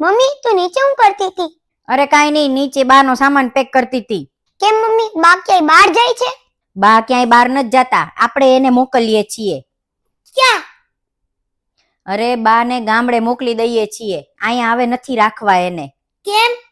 Mummy તું નીચે હું કરતી હતી? અરે કાઈ નહીં નીચે બાનો સામાન પેક કરતી હતી. કેમ મમ્મી? બા ક્યાંય બહાર જાય છે? બા ક્યાંય બહાર નથી જતા. આપણે એને મોકલીએ છીએ. ક્યાં? અરે બાને ગામડે મોકલી દઈએ છીએ. અહીંયા હવે નથી રાખવા એને. કેમ?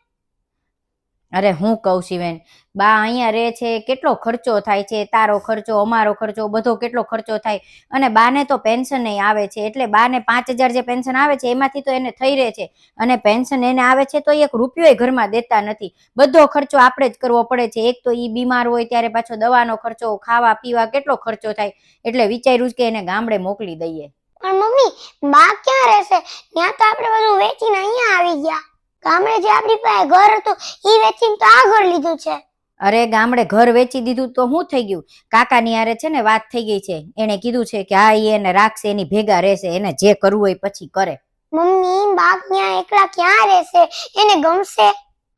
અરે હું કહું શિવેન, બા અહીંયા રહે છે, કેટલો ખર્ચો થાય છે, તારો ખર્ચો, અમારો ખર્ચો, બધો કેટલો ખર્ચો થાય? અને બાને તો પેન્શન નહીં આવે છે, એટલે બાને પાંચ હજાર જે પેન્શન આવે છે, એમાંથી તો એને થઈ રહે છે. અને પેન્શન એને આવે છે તો એક રૂપિયો ઘરમાં દેતા નથી. બધો ખર્ચો આપણે જ કરવો પડે છે. એક તો એ બીમાર હોય ત્યારે પાછો દવાનો ખર્ચો, ખાવા, પીવા કેટલો ખર્ચો થાય? એટલે વિચાર્યું કે એને ગામડે મોકલી દઈએ. પણ મમ્મી, બા ક્યાં રહેશે? ત્યાં તો આપણે બધું વેચીને અહીંયા આવી ગયા. ગામડે જે આપણી પાસે ઘર હતું ઈ વેચીને તો આ ઘર લીધું છે. અરે ગામડે ઘર વેચી દીધું તો શું થઈ ગયું? કાકાની હારે છે ને વાત થઈ ગઈ છે. એને કીધું છે કે હા ઈ એને રાખશે એની ભેગા રહેશે એને જે કરવું હોય પછી કરે. મમ્મી બાપ ત્યાં એકલા ક્યાં રહેશે? એને ગમશે?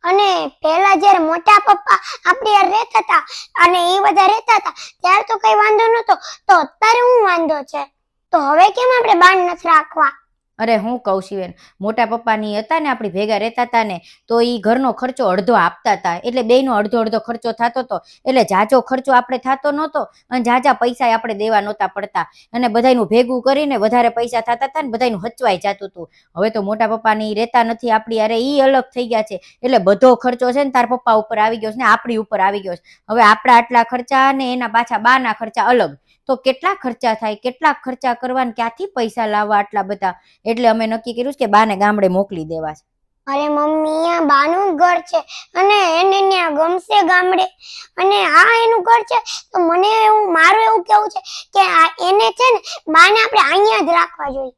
અને પહેલા જ્યારે મોટા પપ્પા આપણી યાર રહેતા હતા અને એ બધા રહેતા હતા ત્યારે તો કઈ વાંધો નતો તો અત્યારે હું વાંધો છે? તો હવે કેમ આપણે બાણ નથી રાખવા? અરે હું કહું શિવેન, મોટા પપ્પાની હતા ને, આપણી ભેગા રહેતા હતા ને, તો એ ઘરનો ખર્ચો અડધો આપતા હતા. એટલે બેયનો અડધો અડધો ખર્ચો થતો હતો એટલે જાજો ખર્ચો આપણે થતો નહોતો અને જાજા પૈસા આપણે દેવા નહોતા પડતા. અને બધાયનું ભેગું કરીને વધારે પૈસા થતા હતા ને, બધાયનું હચવાઈ જતું હતું. હવે તો મોટા પપ્પાની રહેતા નથી, આપણી અરે એ અલગ થઈ ગયા છે. એટલે બધો ખર્ચો છે ને, તાર પપ્પા ઉપર આવી ગયો છે ને, આપણી ઉપર આવી ગયો છે. હવે આપણા આટલા ખર્ચા અને એના પાછા બાના ખર્ચા અલગ. તો કેટલા ખર્ચા થાય, કેટલા ખર્ચા કરવા ને ક્યાંથી પૈસા લાવવા આટલા બધા? એટલે અમે નક્કી કર્યું છે કે બાને ગામડે મોકલી દેવા છે. અરે મમ્મી, આ બાનું ઘર છે અને એને ત્યાં ગમશે ગામડે. અને આ એનું ઘર છે, તો મને એવું, મારું એવું કેવું છે કે એને છે ને, બાને આપણે અહીંયા જ રાખવા જોઈએ.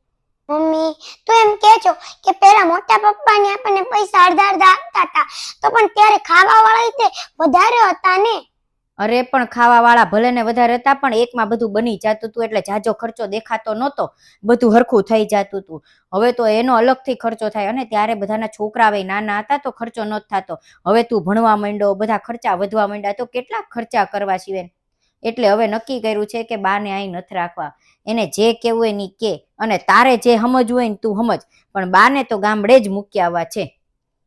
મમ્મી, તો એમ કે છો કે પેલા મોટા પપ્પા ને આપણને પૈસા અડધા અડધા આપતા હતા, તો પણ ત્યારે ખાવા વાળા રીતે વધારે હતા ને. અરે, પણ ખાવા વાળા ભલે ને વધારે હતા, પણ એકમાં બધું બની જતું હતું એટલે જાજો ખર્ચો દેખાતો નહોતો, બધું હરખું થઈ જતું હતું હવે તો એનો અલગથી ખર્ચો થાય, અને ત્યારે બધાના છોકરાઓ નાના હતા, તો ખર્ચો નહોતો થતો. હવે તું ભણવા માંડો બધા ખર્ચા વધવા માંડ્યા, તો કેટલા ખર્ચા કરવા સિવાય? એટલે હવે નક્કી કર્યું છે કે બાને અહીં નથી રાખવા. એને જે કેવું હોયની કે, અને તારે જે સમજવું હોય ને તું સમજ. પણ બાને તો ગામડે જ મૂકી આવવા છે.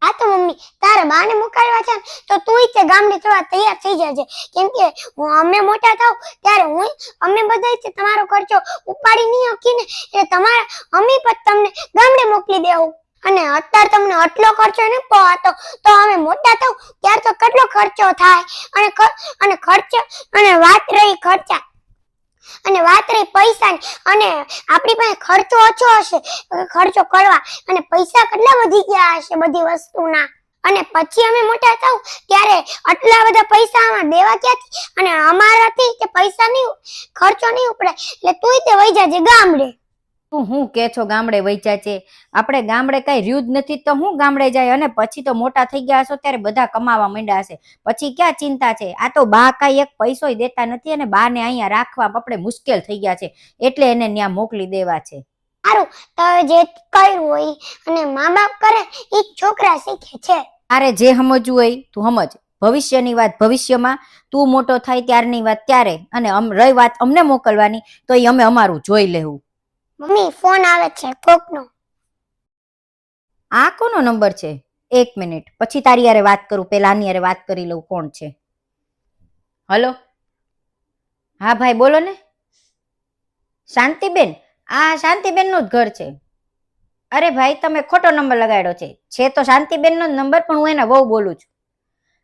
આ તો મમ્મી, તારા બાને મુકાડવા છે તો તું તે ગામડે જવા તૈયાર થઈ જજે. કેમ કે હું અમે મોટા થાવ ત્યારે હું અમે બધા છે તમારો ખર્ચો ઉપાડી નહીં હકીને એટલે તમારા અમે પણ તમને ગામડે મોકલી દેવું. અને અત્યારે તમને આટલો ખર્ચો ન પહોંચતો, તો અમે મોટા થાવ ત્યારે તો કેટલો ખર્ચો થાય? અને અને ખર્ચ, અને વાત રહી ખર્ચા. અને વાત રહી પૈસાની અને આપણી પાસે ખર્ચો ઓછો હશે ખર્ચો કરવા અને પૈસા કેટલા વધી ગયા હશે બધી વસ્તુના? અને પછી અમે મોટા થાવ ત્યારે આટલા બધા પૈસા આમાં દેવા ક્યાંથી? અને અમારાથી તે પૈસા નહીં ખર્ચો નહીં ઉપડે. એટલે તુંય તે વહી જાજે ગામડે. તું હું કે છો ગામડે વૈચા છે? આપણે ગામડે કઈ રહ્યું જ નથી તો હું ગામડે જાય અને પછી તો મોટા થઈ ગયા હશો ત્યારે બધા કમાવા માંડ્યા હશે. પછી ક્યાં ચિંતા છે? આ તો બા કાંઈ એક પૈસોય દેતા નથી અને બાને અહીંયા રાખવા આપણે મુશ્કેલ થઈ ગયા છે. એટલે એને ત્યાં મોકલી દેવા છે. સારું તો જે કર્યું હોય અને મા બાપ કરે એ છોકરા શીખે છે. તારે જે સમજવું હોય તું સમજ. ભવિષ્યની વાત ભવિષ્યમાં તું મોટો થાય ત્યારની વાત ત્યારે. અને રહી વાત અમને મોકલવાની તો એ અમે અમારું જોઈ લેવું. મમ્મી, ફોન આવે છે, કોકનો. આ કોનો નંબર છે? એક મિનિટ. પછી તારી યારે વાત કરું પેલા આની યારે વાત કરી લઉં કોણ છે. હલો? હા ભાઈ, બોલો ને. શાંતિબેન? આ શાંતિબેનનું જ ઘર છે. અરે ભાઈ, તમે ખોટો નંબર લગાડ્યો છે. છે તો શાંતિબેનનો જ નંબર, પણ હું એના બહુ બોલું છું.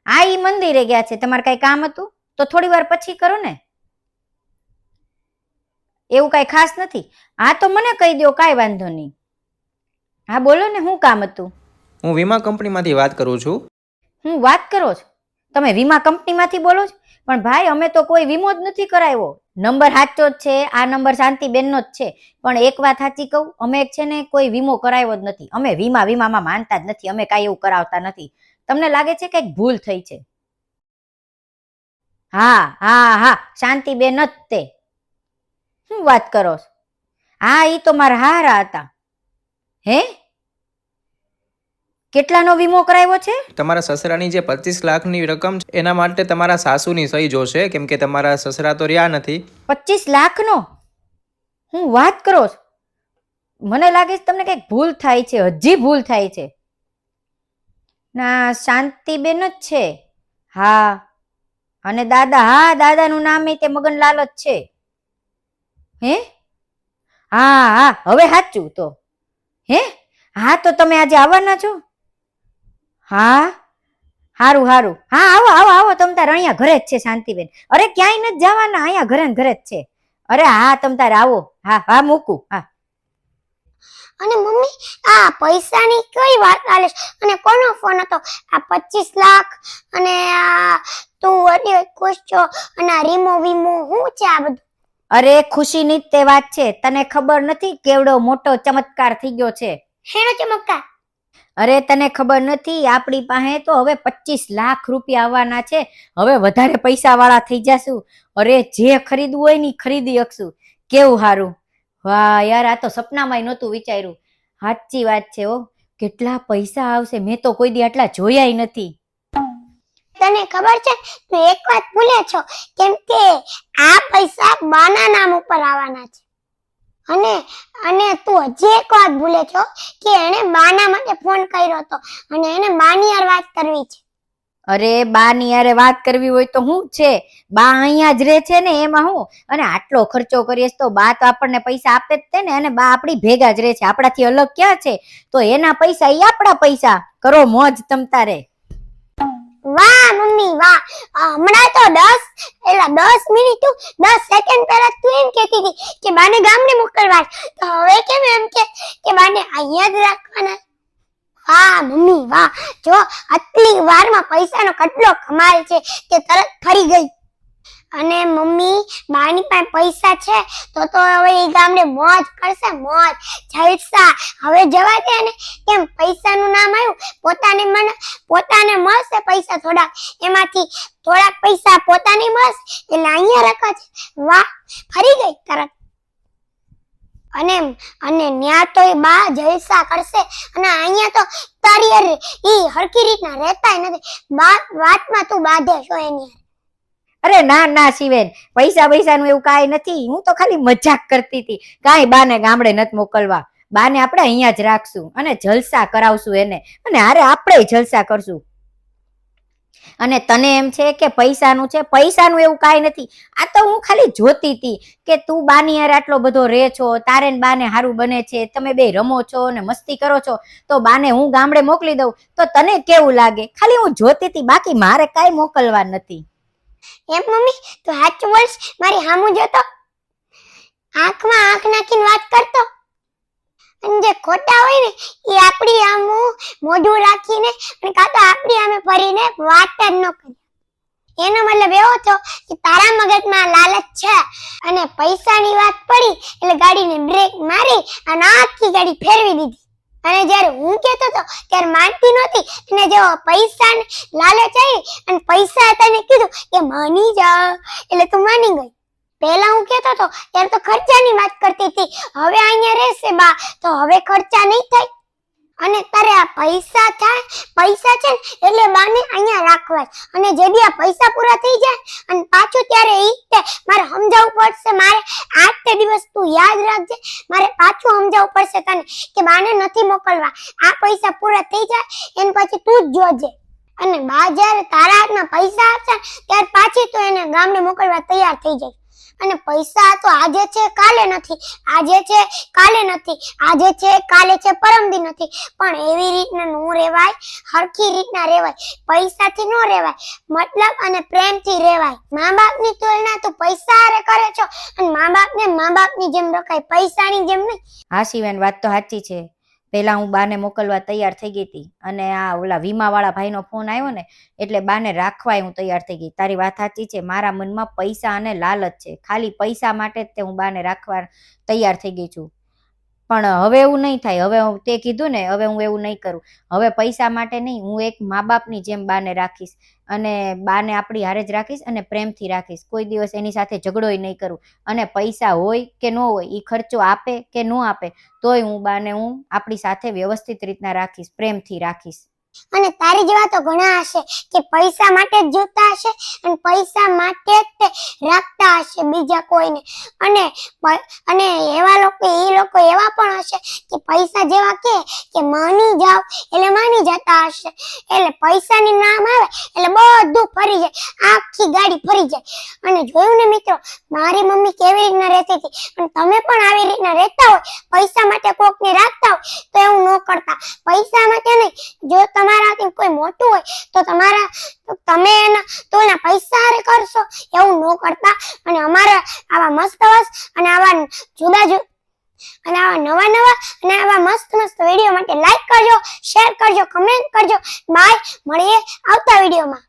હા ઈ મંદિરે ગયા છે. તમારે કઈ કામ હતું? તો થોડી વાર પછી કરો ને. એવું કઈ ખાસ નથી. હા તો મને કહી દો કાંઈ વાંધો નહીં. હા બોલો ને શું કામ હતું? હું વીમા કંપનીમાંથી વાત કરું છું. હું વાત કરો છો? તમે વીમા કંપનીમાંથી બોલો છો? પણ ભાઈ અમે તો કોઈ વીમો જ નથી કરાવ્યો. નંબર સાચો જ છે આ નંબર શાંતિબેનનો જ છે. પણ એક વાત સાચી કહું અમે છે ને કોઈ વીમો કરાવ્યો જ નથી. અમે વીમા વીમામાં માનતા જ નથી અમે કાંઈ એવું કરાવતા નથી. તમને લાગે છે કંઈક ભૂલ થઈ છે? હા હા હા શાંતિબેન જ તે. શું વાત કરો છો? હા એ તો મારા હારા હતા. હે? કેટલાનો વીમો કરાવ્યો છે? તમારા સસરાની જે પચીસ લાખની રકમ છે એના માટે તમારા સાસુની સહી જોશે કેમ કે તમારા સસરા તો રહ્યા નથી. પચીસ લાખનો? હું વાત કરો છો? મને લાગે છે તમને કંઈક ભૂલ થાય છે હજી ભૂલ થાય છે. ના શાંતિબેન જ છે. હા. અને દાદા હા દાદાનું નામ એ તે મગનલાલ જ છે. હે? હા હા, હવે સાચું તો. હે? હા, તો તમે આજે આવવાના છો? હા? હારું હારું. હા, આવો આવો આવો, તમ તાર અહીંયા ઘરે જ છે, શાંતિબેન. અરે, ક્યાંય નથી જવાના, અહીંયા ઘરે ઘરે જ છે. અરે, હા, તમ તારે આવો. હા હા, મૂકું, હા. અને મમ્મી, આ પૈસાની કઈ વાત ચાલે અને કોનો ફોન હતો? આ પચીસ લાખ અને આ તું અડ્યો ખુશ છો અને આ રીમો વીમો શું છે આ બધું? અરે ખુશીની જ તે વાત છે. તને ખબર નથી કેવડો મોટો ચમત્કાર થઈ ગયો છે? શેનો ચમત્કાર? અરે તને ખબર નથી આપણી પાસે તો હવે પચીસ લાખ રૂપિયા આવવાના છે. હવે વધારે પૈસા વાળા થઈ જશું. અરે જે ખરીદવું હોય ને ખરીદી શકશું. કેવું સારું વાહ યાર આ તો સપનામાંય નહોતું વિચાર્યું. સાચી વાત છે ઓ કેટલા પૈસા આવશે? મેં તો કોઈ દી આટલા જોયા નથી. તને ખબર છે? તું એક વાત ભૂલે છો, કેમ કે આ પૈસા બાના નામ ઉપર આવવાના છે. અને અને તું હજી એક વાત ભૂલે છો કે એને બાના માટે ફોન કર્યો હતો અને એને બાની યાર વાત કરવી છે. અરે બા ની યારે વાત કરવી હોય તો હું છે? બા અહીંયા જ રહે છે ને એમાં હું? અને આટલો ખર્ચો કરીએ તો બા તો આપણને પૈસા આપે જ છે ને અને બા આપણી ભેગા જ રહે છે. આપણાથી અલગ ક્યાં છે? તો એના પૈસા એ આપણા પૈસા. કરો મોજ તમતા તારે વાહ મમ્મી વાહ. હમણાં તો દસ એટલે દસ મિનિટ તું દસ સેકન્ડ પહેલા તું એમ કહેતી હતી કે બાને ગામને મોકલવા તો હવે કેમ એમ કે કે બાને અહીંયા જ રાખવાના વાહ મમ્મી વાહ. જો આટલી વારમાં પૈસાનો કેટલો કમાલ છે કે તરત ફરી ગઈ. અને મમ્મી, બાની પાસે પૈસા છે, તો તો હવે એ ગામડે મોજ કરશે, મોજ. જલસા. હવે જવા દે ને. કેમ? પૈસાનું નામ આવ્યું. પોતાને મને, પોતાને મળશે પૈસા થોડાક. એમાંથી થોડાક પૈસા પોતાને મળશે. એટલે અહીંયા રખા છે. વાહ! ફરી ગઈ તરત. અને અને ન્યા તો એ બા જલસા કરશે. અને અહીંયા તો તારી ઈ હરકી રીતના રહેતા નથી. બા, વાતમાં તું બાંધે છો એની. અરે ના ના શિવેન, પૈસા પૈસાનું એવું કાંઈ નથી. હું તો ખાલી મજાક કરતી હતી. કાંઈ બાને ગામડે નથી મોકલવા. બાને આપણે અહીંયા જ રાખશું અને જલસા કરાવશું એને. અને હારે આપણે જલસા કરશું. અને તને એમ છે કે પૈસાનું છે? પૈસાનું એવું કાંઈ નથી. આ તો હું ખાલી જોતી હતી કે તું બાની યાર આટલો બધો રહે છો, તારે બાને હારું બને છે, તમે બે રમો છો ને મસ્તી કરો છો, તો બાને હું ગામડે મોકલી દઉં. તો તને કેવું લાગે? ખાલી હું જોતી હતી, બાકી મારે કાંઈ મોકલવા નથી. એમ મમ્મી, તો સાચું બોલશ? મારી હામું જોતો આંખમાં આંખ નાખીને વાત કરતો. અને જે ખોટા હોય ને, એ આપણી આમું મોઢું રાખીને અને કાં તો આપણી આમે ફરીને વાત જ ન કરી. એનો મતલબ એવો થયો કે તારા મગજમાં લાલચ છે અને પૈસાની વાત પડી એટલે ગાડીને બ્રેક મારી અને આખી ગાડી ફેરવી દીધી. અને જ્યારે હું કહેતો હતો, ત્યારે માનતી નહોતી. અને જેવો પૈસા લાલચ આવી અને પૈસા તને કીધું કે માની જા. એટલે તું માની ગઈ. પહેલા હું કહેતો હતો, ત્યારે તો ખર્ચાની વાત કરતી હતી. હવે અહીંયા રહેશે બા. તો હવે ખર્ચા નહીં થાય. અને તારે આ પૈસા થાય, પૈસા છે એટલે બાને અહીંયા રાખવા અને જે બી આ પૈસા પૂરા થઈ જાય અને પાછું ત્યારે ઈ તે મારે સમજાવવું પડશે, મારે આજ તે દિવસ તું યાદ રાખજે, મારે પાછું સમજાવવું પડશે તને કે બાને નથી મોકલવા. આ પૈસા પૂરા થઈ જાય, એન પછી તું જ જોજે. અને બા જ્યારે તારા હાથમાં પૈસા આવશે ત્યારે પાછી તું એને ગામડે મોકલવા તૈયાર થઈ જાય. અને પૈસા તો આજે છે, કાલે નથી. આજે છે, કાલે નથી. આજે છે, કાલે છે પરમદી નથી. પણ એવી રીતના નો રહેવાય, હરખી રીતના રહેવાય. પૈસાથી નો રહેવાય. મતલબ અને પ્રેમથી રહેવાય. મા બાપની તુલના તું પૈસા હારે કરે છો. અને મા બાપને મા બાપની જેમ રખાય. પૈસાની જેમ નહીં. હા, શિવાન, વાત તો સાચી છે. પહેલા હું બાને મોકલવા તૈયાર થઈ ગઈ હતી અને આ ઓલા વીમાવાળા ભાઈનો ફોન આવ્યો ને, એટલે બાને રાખવાય હું તૈયાર થઈ ગઈ. તારી વાત સાચી છે, મારા મનમાં પૈસા અને લાલચ છે. ખાલી પૈસા માટે જ તે હું બાને રાખવા તૈયાર થઈ ગઈ છું. પણ હવે એવું નહીં થાય. હવે તે કીધું ને, હવે હું એવું નહીં કરું. હવે પૈસા માટે નહીં, હું એક મા બાપની જેમ બાને રાખીશ અને બાને આપણી હારે જ રાખીશ અને પ્રેમથી રાખીશ. કોઈ દિવસ એની સાથે ઝઘડોય નહીં કરું. અને પૈસા હોય કે ન હોય એ ખર્ચો આપે કે ન આપે, તોય હું બાને હું આપણી સાથે વ્યવસ્થિત રીતના રાખીશ, પ્રેમથી રાખીશ. અને તારી જેવા તો ઘણા હશે કે પૈસા માટે જ જોતા હશે અને પૈસા માટે જ તે રાખતા હશે બીજા કોઈને. અને અને એવા લોકો, એ લોકો એવા પણ હશે કે પૈસા જેવા કે કે માની જાવ એટલે માની જતા હશે. એટલે પૈસાની નામ આવે એટલે બધું ફરી જાય. આખી ગાડી ફરી જાય. અને જોયું ને મિત્રો, મારી મમ્મી કેવી રીતના રહેતી હતી? અને તમે પણ આવી રીતના રહેતા હોય, પૈસા માટે કોકને રાખતા હોય, તો એવું ન કરતા. પૈસા માટે નહીં, જો તમારાથી કોઈ મોટું હોય, તો તમારા તમે એના, તો એના પૈસા હારે કરશો. એવું ન કરતા. અને અમારા આવા મસ્ત મસ્ત અને આવા જુદા જુદા, અને આવા નવા નવા, અને આવા મસ્ત મસ્ત વીડિયો માટે લાઈક કરજો શેર કરજો કમેન્ટ કરજો. બાય મળીએ આવતા વિડીયોમાં.